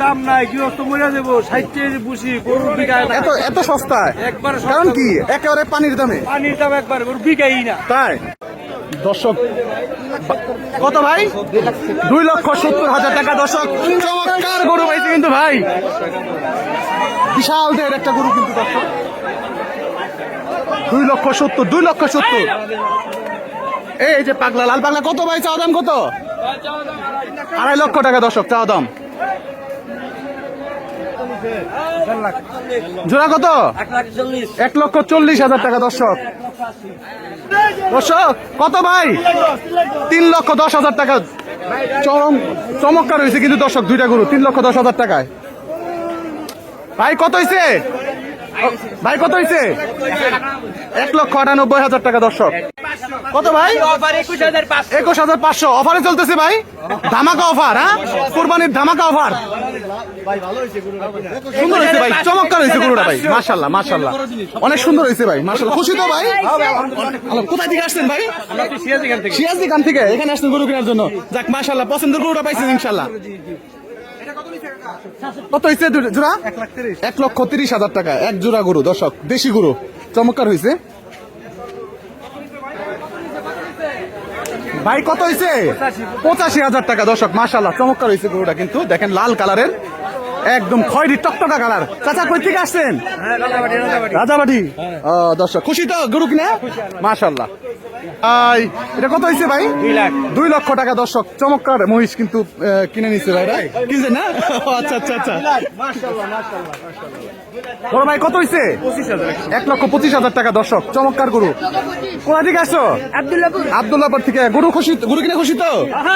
দাম নাই গৃহস্থ মরে দেবো ষাটটে বুঝি গরু বিঘায় এত এত সস্তায়? একবারে কারণ কি? একেবারে পানির দামে। পানির দাম একবার গরু বিঘাই না। তাই? দর্শক কত ভাই? দুই লক্ষ সত্তর হাজার টাকা দর্শক। চমৎকার গরু পাইছে কিন্তু ভাই। বিশাল দেহের একটা গরু কিন্তু দর্শক। দুই লক্ষ সত্তর দুই লক্ষ সত্তর। এই এই যে পাগলা লাল পাগলা কত ভাই? চাওয়া দাম কত? আড়াই লক্ষ টাকা দর্শক চাওয়া দাম। জোড়া কত? এক লক্ষ চল্লিশ হাজার টাকা দর্শক। দর্শক কত ভাই? তিন লক্ষ দশ হাজার টাকা। চরম চমৎকার হয়েছে কিন্তু দর্শক দুইটা গরু তিন লক্ষ দশ হাজার টাকায়। ভাই কত হয়েছে ভাই কত হয়েছে এক লক্ষ আটানব্বই হাজার টাকা দর্শক। কত ভাই? একুশ হাজার পাঁচশো। অফারে চলতেছে ভাই? ধামাকা অফার হ্যাঁ? কোরবানির ধামাকা অফার সুন্দর হয়েছে ভাই চমৎকার হয়েছে গরুটা ভাই মাশাল্লাহ মাশাল্লাহ অনেক সুন্দর হয়েছে ভাই মাশাল্লাহ খুশি তো ভাই? কোথায় থেকে আসছেন ভাই? সিরাজদি খান থেকে। এখানে আসছেন গরু কেনার জন্য। যাক মাশাল্লাহ পছন্দের গরুটা পাইছেন ইনশাল্লাহ কত হয়েছে জোড়া? এক লক্ষ তিরিশ হাজার টাকা এক জোড়া গরু দর্শক দেশি গরু চমৎকার হয়েছে। ভাই, কত হয়েছে পঁচাশি হাজার টাকা, দর্শক মাসাল্লাহ চমৎকার হয়েছে গরুটা কিন্তু। দেখেন, লাল কালারের একদম খয়েরি টকটকা কালার। চাচা কই থেকে আসছেন? রাজাবাড়ি। ও, দর্শক খুশি তো গরু কিনে? মাশাল্লাহ আই এটা কত হয়েছে ভাই? দুই লক্ষ টাকা দর্শক চমৎকার মহিষ কিন্তু কিনে নিচ্ছে ভাই কিনছে না? আচ্ছা আচ্ছা আচ্ছা। বড় ভাই কত হয়েছে এক লক্ষ পঁচিশ হাজার টাকা দর্শক চমৎকার গরু। কোথা থেকে আসছো? আবদুল্লাপুর থেকে। গরু খুশি গরু কিনে খুশি তো?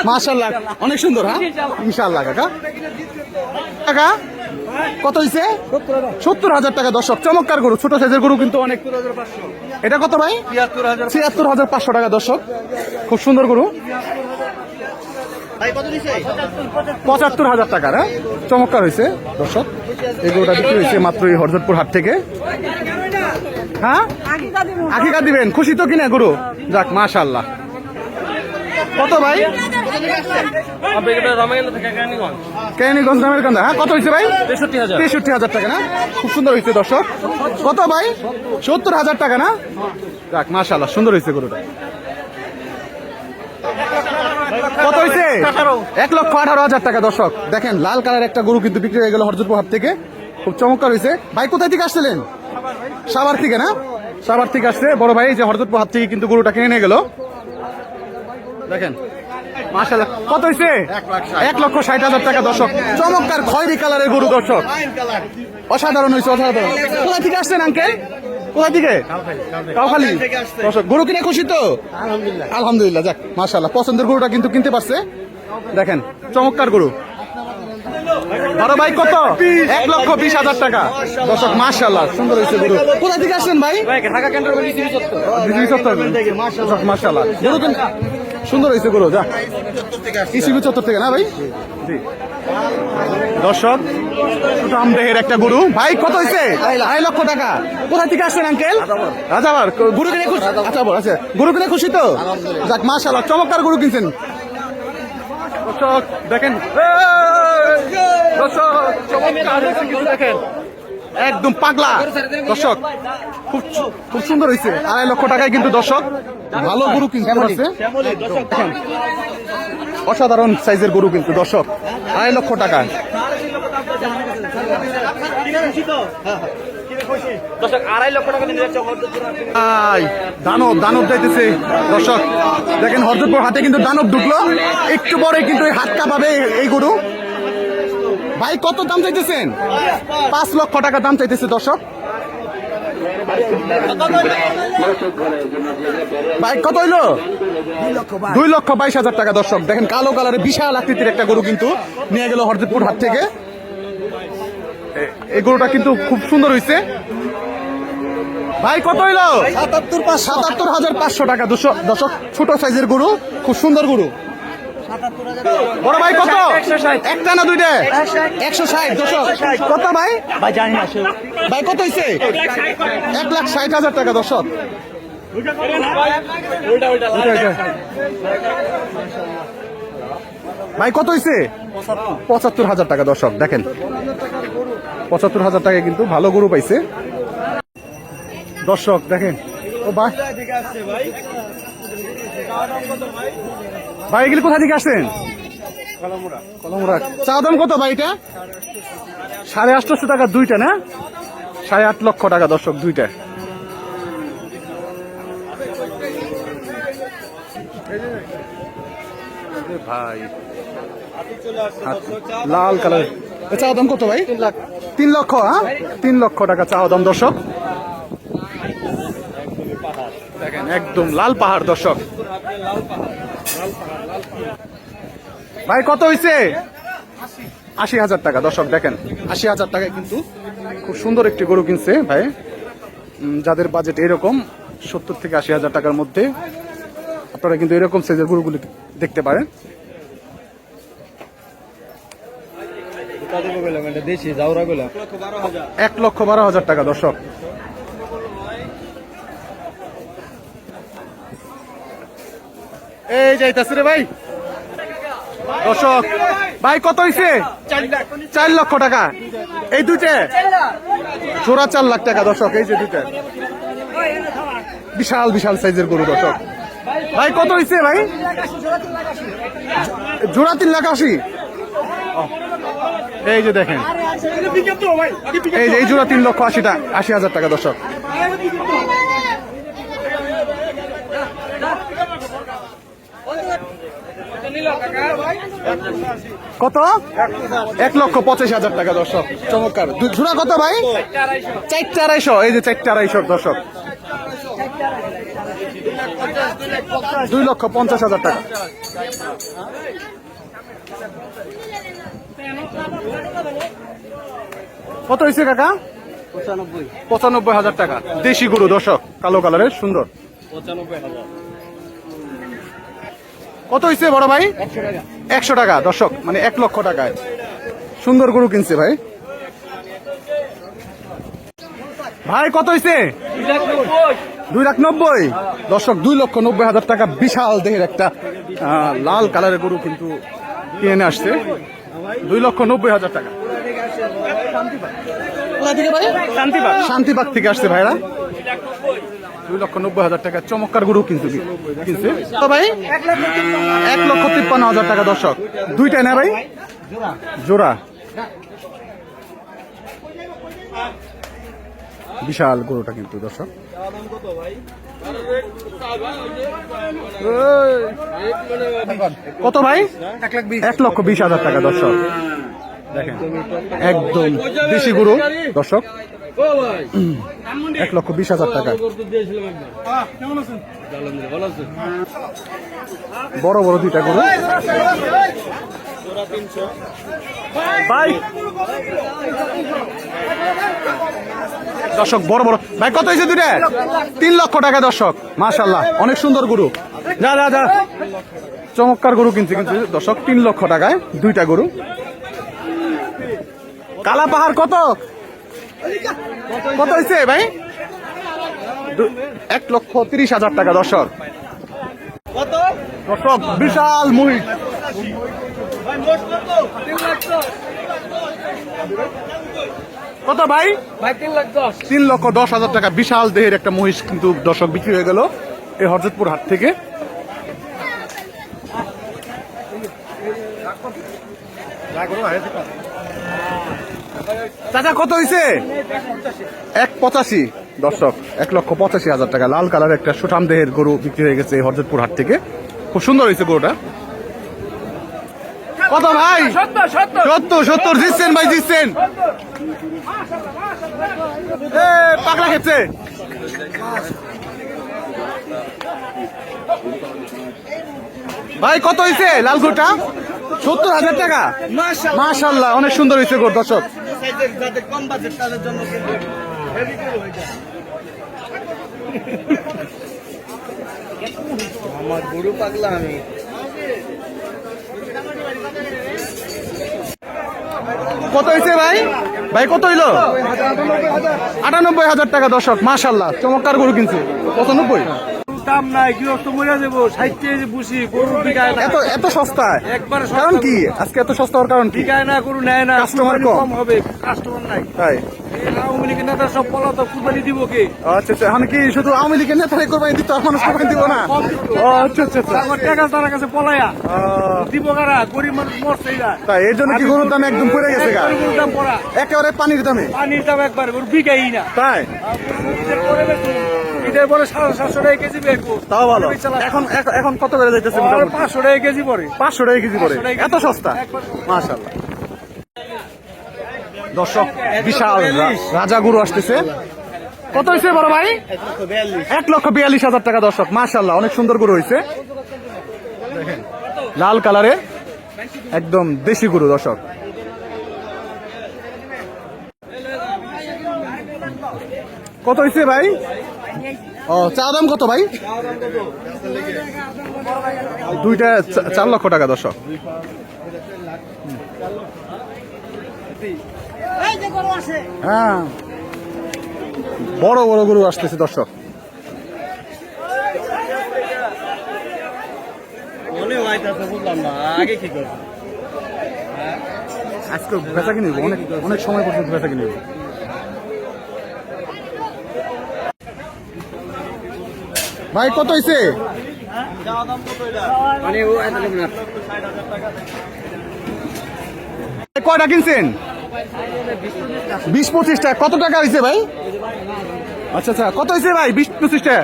মাশাল্লাহ অনেক সুন্দর হ্যাঁ? ইনশাল্লাহ কাকা। টাকা? কত হয়েছে সত্তর হাজার টাকা, দর্শক। চমৎকার গরু, ছোট সাইজের গরু কিন্তু অনেক। এটা কত ভাই? ছিয়াত্তর হাজার পাঁচশো টাকা, দর্শক। খুব সুন্দর গরু। পঁচাত্তর হাজার টাকার হ্যাঁ? চমৎকার হয়েছে দর্শক। এই গরুটা বিক্রি হয়েছে মাত্র এই হরজতপুর হাট থেকে। হ্যাঁ? আকিকা দিবেন। খুশি তো কিনা গরু? যাক মাশাল্লাহ কত ভাই? কেরানীগঞ্জ। নামের কান্দা হ্যাঁ কত হয়েছে ভাই? তেষট্টি হাজার। টাকা না? খুব সুন্দর হয়েছে দর্শক। কত ভাই? সত্তর হাজার টাকা না? যাক মাশাল্লাহ সুন্দর হয়েছে গরুটা। কত হয়েছে? এক লক্ষ আঠারো হাজার টাকা দর্শক। দেখেন লাল কালার একটা গরু কিন্তু বিক্রি হয়ে গেল হরজতপুর হাট থেকে। খুব চমৎকার হয়েছে। ভাই কোথায় থেকে আসছিলেন? সাবার থেকে না? সাবার থেকে আসছে। বড় ভাই যে হরজতপুর হাট থেকে কিন্তু গরুটা কিনে নিয়ে গেল। দেখেন মাশাল্লাহ কত হয়েছে এক লক্ষ ষাট হাজার টাকা দর্শক। চমৎকার খয়েরি কালারের গরু দর্শক। অসাধারণ হয়েছে অসাধারণ। কোথা থেকে আসছেন আঙ্কেল কোথা থেকে? কাউখালি। দর্শক গরু কিনে খুশি তো? আলহামদুলিল্লাহ যাক মাশাল্লাহ পছন্দের গরুটা কিন্তু কিনতে পারছে। দেখেন চমৎকার গরু। বড় ভাই কত? এক লক্ষ বিশ হাজার টাকা। দর্শক মাশাল্লাহ সুন্দর হয়েছে গরু। কোথা থেকে আসছেন ভাই? গরু সুন্দর হয়েছে গরু যা ইসিবি চত্বর থেকে না ভাই জি দর্শক দেহের একটা গরু ভাই কত হয়েছে আড়াই লক্ষ টাকা কোথা থেকে আসছেন আঙ্কেল রাজাবার গরু কিনে খুশি আচ্ছা আচ্ছা গরু কিনে খুশি তো যাক মাশাল্লাহ চমৎকার গরু কিনছেন দর্শক দেখেন দর্শক চমৎকার দেখেন একদম পাগলা। দর্শক খুব খুব সুন্দর হয়েছে আড়াই লক্ষ টাকায় কিন্তু দর্শক ভালো গরু কিনতে পারছে অসাধারণ সাইজের গরু কিন্তু দর্শক আড়াই লক্ষ টাকা আই, দানব দানব যাইতেছে। দর্শক দেখেন হরজতপুর হাতে কিন্তু দানব ঢুকলো। একটু পরে কিন্তু এই হাত কাঁপাবে এই গরু। ভাই কত দাম চাইতেছেন? পাঁচ লক্ষ টাকা দাম চাইতেছে দর্শক। ভাই কত হইল? দুই লক্ষ বাইশ হাজার টাকা দর্শক। দেখেন কালো কালারের বিশাল আকৃতির একটা গরু কিন্তু নিয়ে গেল হরদপুর হাট থেকে। এই গরুটা কিন্তু খুব সুন্দর হয়েছে ভাই কত হইল? সাতাত্তর সাতাত্তর হাজার পাঁচশো টাকা দুশো দশক ছোট সাইজের গরু খুব সুন্দর গরু। বড় ভাই কত? একটা না দুইটা? একশো ষাট। দশক কত ভাই? ভাই জানি না ভাই কত হয়েছে এক লাখ ষাট হাজার টাকা দর্শক। ভাই কত হয়েছে পঁচাত্তর হাজার টাকা দর্শক দেখেন। পঁচাত্তর হাজার টাকা কিন্তু ভালো গরু পাইছে। দর্শক দেখেন। ও ভাই ভাই এগুলি কোথা থেকে আসছেন? কলমরা চা দাম কত ভাই এটা? সাড়ে আটশোশো টাকা দুইটা না? সাড়ে আট লক্ষ টাকা দর্শক দুইটা। ভাই। লাল কালার। চা দাম কত ভাই? তিন তিন লক্ষ হ্যাঁ? তিন লক্ষ টাকা চা দাম দর্শক। দেখেন একদম লাল পাহাড় দর্শক। ভাই কত হয়েছে আশি হাজার টাকা দর্শক দেখেন আশি হাজার টাকায় কিন্তু খুব সুন্দর একটি গরু কিনছে ভাই। যাদের বাজেট এরকম সত্তর থেকে আশি হাজার টাকার মধ্যে আপনারা কিন্তু এরকম সাইজের গরুগুলি দেখতে পারেন। এক লক্ষ বারো হাজার টাকা দর্শক। এই যাইতাছে রে ভাই। দর্শক, ভাই, কত হয়েছে চার লক্ষ টাকা। এই দুইটা? জোড়া চার লাখ টাকা, দর্শক, এই যে দুইটা। বিশাল বিশাল সাইজের গরু, দর্শক। ভাই, কত হয়েছে ভাই? জোড়া তিন লাখ আশি। এই যে দেখেন। এই যে, এই জোড়া তিন লক্ষ আশি টাকা আশি হাজার টাকা, দর্শক। কত? এক লক্ষ পঁচিশ হাজার টাকা দর্শক। চমৎকার। জোড়া কত ভাই? চারটে আড়াইশো। এই যে চারটে আড়াইশো দর্শক। দুই লক্ষ পঞ্চাশ হাজার টাকা। কত হয়েছে কাকা? পঁচানব্বই। পঁচানব্বই হাজার টাকা। দেশি গরু দর্শক। কালো কালারের সুন্দর। পঁচানব্বই হাজার। কত হয়েছে বড় ভাই? একশো টাকা। দর্শক মানে এক লক্ষ টাকায়। সুন্দর গরু কিনছে ভাই। ভাই কত হয়েছে দুই লাখ নব্বই। দর্শক দুই লক্ষ নব্বই হাজার টাকা বিশাল দেহের একটা লাল কালারের গরু কিন্তু কিনে আসছে। দুই লক্ষ নব্বই হাজার টাকা। শান্তিবাগ থেকে আসছে ভাইরা। দুই লক্ষ নব্বই হাজার টাকা চমৎকার গরু কিন্তু কিনছে। তো ভাই, এক লক্ষ তিপ্পান্ন হাজার টাকা দর্শক। দুইটাই না ভাই? জোড়া। বিশাল গরুটা কিন্তু দর্শক। কত ভাই? এক লক্ষ বিশ হাজার টাকা দর্শক। দেখেন, একদম দেশি গরু দর্শক। এক লক্ষ বিশ হাজার টাকা। বড় বড় দুইটা গরু। দর্শক, বড় বড় ভাই, কত হয়েছে দুইটা? তিন লক্ষ টাকা দর্শক মাশাল্লাহ অনেক সুন্দর গরু। যা যা যা। চমৎকার গরু কিনছে কিন্তু দর্শক, তিন লক্ষ টাকায় দুইটা গরু। কালা পাহাড় কত? কত হয়েছে ভাই? এক লক্ষ তিরিশ হাজার টাকা দর্শক, বিশাল মহিষ। কত ভাই? তিন লক্ষ দশ হাজার টাকা, বিশাল দেহের একটা মহিষ কিন্তু দর্শক বিক্রি হয়ে গেল এই হরজতপুর হাট থেকে। চাচা কত হয়েছে এক পঁচাশি। দর্শক এক লক্ষ পঁচাশি হাজার টাকা। লাল কালার একটা সুঠাম দেহের গরু বিক্রি হয়ে গেছে হরজতপুর হাট থেকে। খুব সুন্দর হয়েছে গরুটা। কত ভাই? সত্তর সত্তর। জিতছেন ভাই জিতছেন পাগলা খেপছে। ভাই কত হয়েছে লাল গরুটা? সত্তর হাজার টাকা। মাশাল্লাহ অনেক সুন্দর হয়েছে গরু দর্শক। যাদের কম বাজেট তাদের জন্য আমার গরু পাগলা আমি। কত হয়েছে ভাই? ভাই কত হইল? আটানব্বই হাজার। টাকা দর্শক মাশাল্লাহ চমৎকার গরু কিনছে। পঁচানব্বই? দাম নাই গৃহস্থ মরে যাব ষাটটে বুঝি গরু না। এত এত সস্তায়? একবারে কারণ কি? আজকে এত সস্তা হওয়ার কারণ কি? না গরু নেয় না কুরবানি কম। হবে কাস্টমার নাই। তাই? এই আওয়ামী লীগের নেতা সব পলাতক কুরবানি দিব কে? আচ্ছা আচ্ছা এখন কি শুধু আওয়ামী লীগের নেতারাই কোরবানি দিতে আর মানুষ কোরবানি দিব না? আচ্ছা আচ্ছা আচ্ছা। আমার টাকা তার কাছে পলায়া। দিব কারা? গরিব মানুষ মরছে তাই এর জন্য কি গরুর দাম একদম পড়ে গেছে গা? একবারে গরুর দাম পড়া। একেবারে পানির দামে। পানির দাম একবার গরু বিকাই না। তাই? এটার পরে সাড়ে সাতশো টাকা কেজি বেরবো তাও ভালো। এখন এখন- কত করে যাইতেছে পাঁচশো টাকা কেজি পরে। পাঁচশো টাকা কেজি করে 500 টাকা এত সস্তা। মাশাল্লাহ দর্শক বিশাল রাজা গুরু আসতেছে। কত হয়েছে বড় ভাই? এক লক্ষ বিয়াল্লিশ হাজার টাকা দর্শক। মাশাল্লাহ অনেক সুন্দর গরু হয়েছে দেখেন, লাল কালারে। একদম দেশি গরু দর্শক। কত হয়েছে ভাই? ও চা দাম কত ভাই? দুইটা চার লক্ষ টাকা দর্শক। হ্যাঁ। বড় বড় গরু আসতেছে দর্শক। আজকে বেচা কিনে নেব, অনেক অনেক সময় পর্যন্ত বেচা কিনে ভাই কত হয়েছে কয়টা কিনছেন? বিশ পঁচিশটা। কত টাকা হয়েছে ভাই? আচ্ছা আচ্ছা কত হয়েছে ভাই বিশ পঁচিশটা?